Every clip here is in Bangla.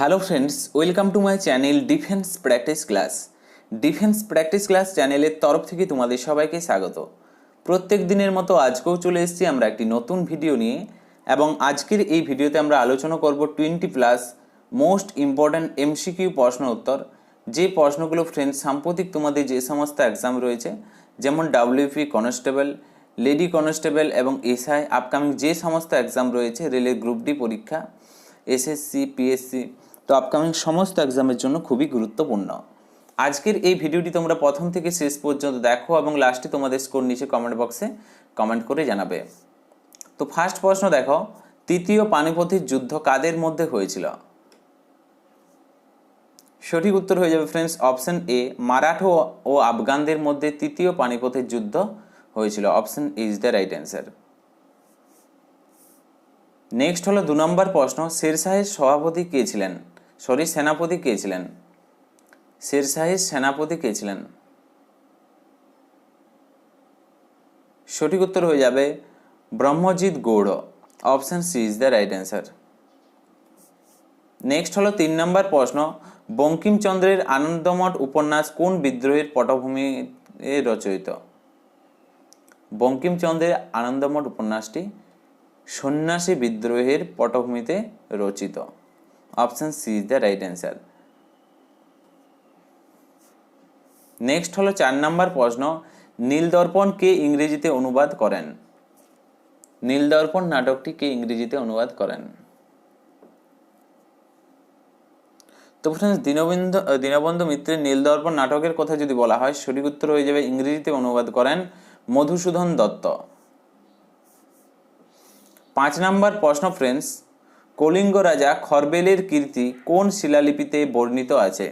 Hello friends welcome to my channel defence practice class defence practice class চ্যানেলের তরফ থেকে তোমাদের সবাইকে স্বাগত। প্রত্যেক দিনের মতো আজকেও চলে এসেছি আমরা একটি নতুন ভিডিও নিয়ে এবং আজকের এই ভিডিওতে আমরা আলোচনা করব twenty plus most important MCQ প্রশ্ন উত্তর। যে প্রশ্নগুলো ফ্রেন্ডস সাম্প্রতিক তোমাদের যে সমস্ত এক্সাম রয়েছে, যেমন ডাব্লিউপি কনস্টেবল লেডি কনস্টেবল এবং এসআই আপকামিং যে সমস্ত এক্সাম রয়েছে, রেলের গ্রুপ ডি পরীক্ষা এসএসসি পিএসসি তো আপকামিং সমস্ত এক্সামের জন্য খুবই গুরুত্বপূর্ণ। আজকের এই ভিডিওটি তোমরা প্রথম থেকে শেষ পর্যন্ত দেখো এবং লাস্টে তোমাদের স্কোর নিচে কমেন্ট বক্সে কমেন্ট করে জানাবে। তো ফার্স্ট প্রশ্ন দেখো, তৃতীয় পানিপথের যুদ্ধ কাদের মধ্যে হয়েছিল? সঠিক উত্তর হয়ে যাবে ফ্রেন্ডস অপশন এ মারাঠো ও আফগানদের মধ্যে তৃতীয় পানিপথের যুদ্ধ হয়েছিল। Option is the right answer next হলো দু নম্বর প্রশ্ন, শেরশাহের সভাপতি কে ছিলেন? সরি, সেনাপতি কে ছিলেন? শেরশাহের সেনাপতি কে ছিলেন? সঠিক উত্তর হয়ে যাবে Brahmajit Gaur. Option C is the right answer. Next হলো তিন নম্বর প্রশ্ন, বঙ্কিমচন্দ্রের আনন্দমঠ উপন্যাস কোন বিদ্রোহের পটভূমিতে রচয়িত? বঙ্কিমচন্দ্রের আনন্দমঠ উপন্যাসটি সন্ন্যাসী বিদ্রোহের পটভূমিতে রচিত। Option C is the right answer next হলো চার নম্বর প্রশ্ন, নীলদর্পণ কে ইংরেজিতে অনুবাদ করেন? নীলদর্পণ নাটকটি কে ইংরেজিতে অনুবাদ করেন? তো ফ্রেন্ডস দীনবন্ধু দীনবন্ধু মিত্রের নীলদর্পণ নাটকের কথা যদি বলা হয়, সঠিক উত্তর হয়ে যাবে ইংরেজিতে অনুবাদ করেন মধুসূদন দত্ত। পাঁচ নম্বর প্রশ্ন ফ্রেন্ডস কলিঙ্গ রাজা খরবেলের কীর্তি কোন শিলালিপিতে বর্ণিত আছে?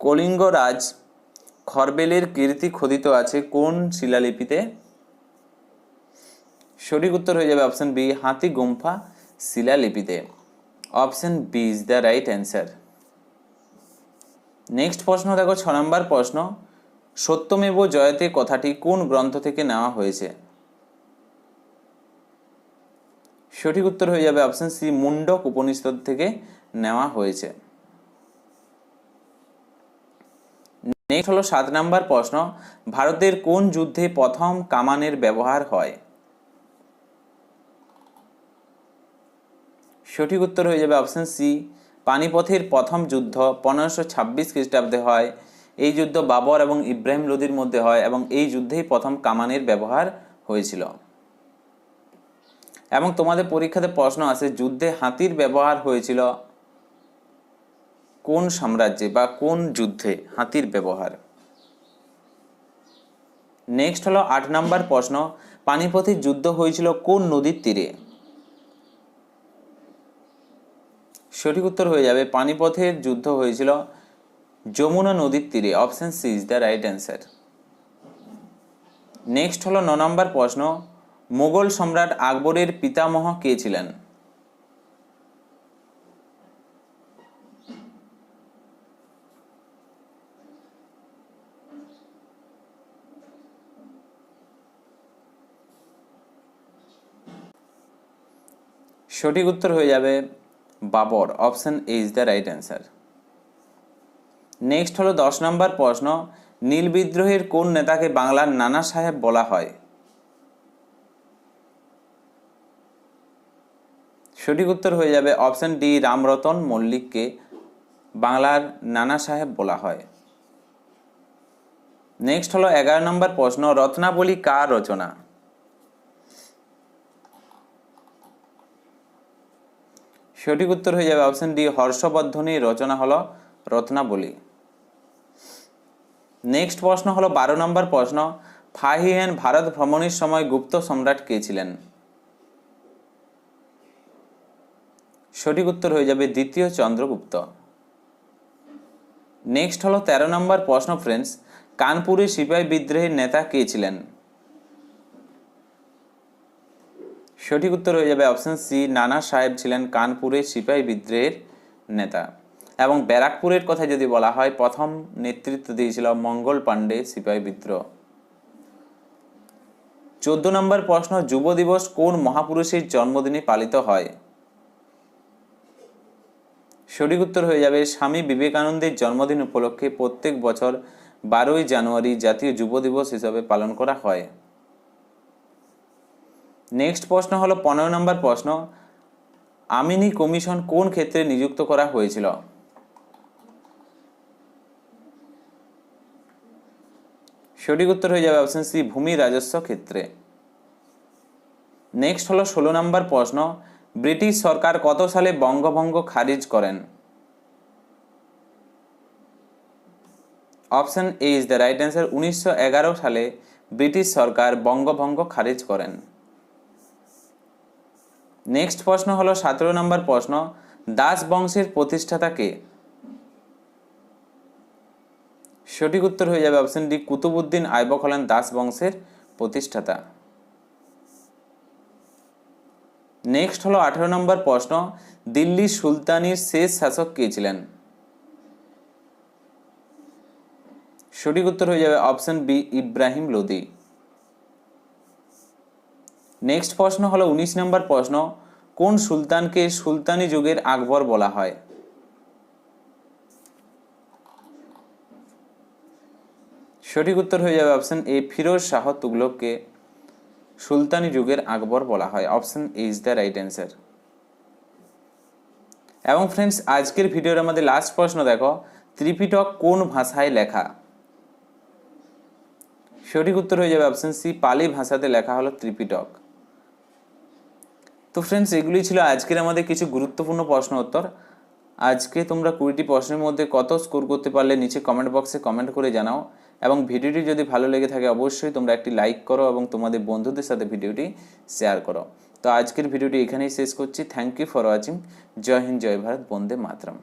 কলিঙ্গ রাজ খরবেলের কীর্তি খোদিত আছে কোন শিলালিপিতে? সঠিক উত্তর হয়ে যাবে অপশন বি হাতি, গুম্ফা, শিলালিপিতে। Option B is the right answer next প্রশ্ন, দেখো, ছ নম্বর প্রশ্ন। সত্যমেব জয়তে কথাটি কোন গ্রন্থ থেকে নেওয়া হয়েছে? সঠিক উত্তর হয়ে যাবে অপশন সি মুন্ডক উপনিষদ থেকে নেওয়া হয়েছে। নেক্সট হলো সাত নম্বর প্রশ্ন, ভারতের কোন যুদ্ধে প্রথম কামানের ব্যবহার হয়? সঠিক উত্তর হয়ে যাবে অপশন সি পানিপথের প্রথম যুদ্ধ পনেরোশো ছাব্বিশ খ্রিস্টাব্দে হয়। এই যুদ্ধ বাবর এবং ইব্রাহিম লোদির মধ্যে হয় এবং এই যুদ্ধেই প্রথম কামানের ব্যবহার হয়েছিল। এবং তোমাদের পরীক্ষাতে প্রশ্ন আছে, যুদ্ধে হাতির ব্যবহার হয়েছিল কোন সাম্রাজ্যে বা কোন যুদ্ধে হাতির ব্যবহার? নেক্সট হলো আট নম্বর প্রশ্ন পানিপথের যুদ্ধ হয়েছিল কোন নদীর তীরে? সঠিক উত্তর হয়ে যাবে পানিপথের যুদ্ধ হয়েছিল যমুনা নদীর তীরে। Option C is the right answer next হলো ন নম্বর প্রশ্ন মোগল সম্রাট আকবরের পিতামহ কে ছিলেন? সঠিক উত্তর হয়ে যাবে Babur, option A is the right answer. Next হলো দশ নম্বর প্রশ্ন, নীল বিদ্রোহের কোন নেতাকে বাংলার নানা সাহেব বলা হয়? সঠিক উত্তর হয়ে যাবে অপশন ডি, রামরতন মল্লিককে বাংলার নানা সাহেব বলা হয়। নেক্সট হলো এগারো নম্বর প্রশ্ন, রত্নাবলী কার রচনা? সঠিক উত্তর হয়ে যাবে অপশন ডি হর্ষবর্ধনের রচনা হলো রত্নাবলী। নেক্সট প্রশ্ন হলো বারো নম্বর প্রশ্ন ফাহিয়েন ভারত ভ্রমণের সময় গুপ্ত সম্রাট কে ছিলেন? সঠিক উত্তর হয়ে যাবে দ্বিতীয় চন্দ্রগুপ্ত। নেক্সট হলো তেরো নম্বর প্রশ্ন ফ্রেন্ডস কানপুরে সিপাহী বিদ্রোহের নেতা কে ছিলেন? সঠিক উত্তর হয়ে যাবে অপশন সি নানা সাহেব ছিলেন কানপুরে সিপাহী বিদ্রোহের নেতা। এবং ব্যারাকপুরের কথা যদি বলা হয়, প্রথম নেতৃত্ব দিয়েছিল মঙ্গল পাণ্ডে সিপাহী বিদ্রোহ। চোদ্দ নম্বর প্রশ্ন, যুব দিবস কোন মহাপুরুষের জন্মদিনে পালিত হয়? সঠিক উত্তর হয়ে যাবে স্বামী বিবেকানন্দের জন্মদিন উপলক্ষে প্রত্যেক বছর বারোই জানুয়ারি জাতীয় যুব দিবস হিসাবে পালন করা হয়। নেক্সট প্রশ্ন হলো পনেরো নম্বর প্রশ্ন, আমিনি কমিশন কোন ক্ষেত্রে নিযুক্ত করা হয়েছিল? সঠিক উত্তর হয়ে যাবে অপশন সি ভূমি রাজস্ব ক্ষেত্রে। নেক্সট হলো ষোলো নম্বর প্রশ্ন ব্রিটিশ সরকার কত সালে বঙ্গভঙ্গ খারিজ করেন? Option A is the right answer. উনিশশো এগারো সালে ব্রিটিশ সরকার বঙ্গভঙ্গ খারিজ করেন। নেক্সট প্রশ্ন হলো সতেরো নম্বর প্রশ্ন, দাস বংশের প্রতিষ্ঠাতা কে? সঠিক উত্তর হয়ে যাবে অপশন ডি কুতুবুদ্দিন আইবক হলেন দাস বংশের প্রতিষ্ঠাতা। নেক্সট হলো আঠেরো নম্বর প্রশ্ন। দিল্লি সুলতানির শেষ শাসক কে ছিলেন? সঠিক উত্তর হয়ে যাবে option B Ibrahim Lodi. Next প্রশ্ন হলো উনিশ নম্বর প্রশ্ন, কোন সুলতানকে সুলতানি যুগের আকবর বলা হয়? সঠিক উত্তর হয়ে যাবে অপশন এ ফিরোজ শাহ তুগলককে। সুলতানি যুগের আকবর বলা হয়। Option A is the right answer এবং ফ্রেন্ডস আজকের ভিডিওর আমাদের লাস্ট প্রশ্ন দেখো। ত্রিপিটক কোন ভাষায় লেখা? সঠিক উত্তর হয়ে যাবে অপশন সি পালি ভাষাতে লেখা হলো ত্রিপিটক। তো ফ্রেন্ডস এগুলি ছিল আজকের আমাদের কিছু গুরুত্বপূর্ণ প্রশ্ন উত্তর। আজকে তোমরা কুড়িটি প্রশ্নের মধ্যে কত স্কোর করতে পারলে নিচে কমেন্ট বক্সে কমেন্ট করে জানাও এবং ভিডিওটি যদি ভালো লেগে থাকে অবশ্যই তোমরা একটি লাইক করো এবং তোমাদের বন্ধুদের সাথে ভিডিওটি শেয়ার করো। তো আজকের ভিডিওটি এখানেই শেষ করছি। থ্যাংক ইউ ফর ওয়াচিং জয় হিন্দ, জয় ভারত। বন্দে মাতরম।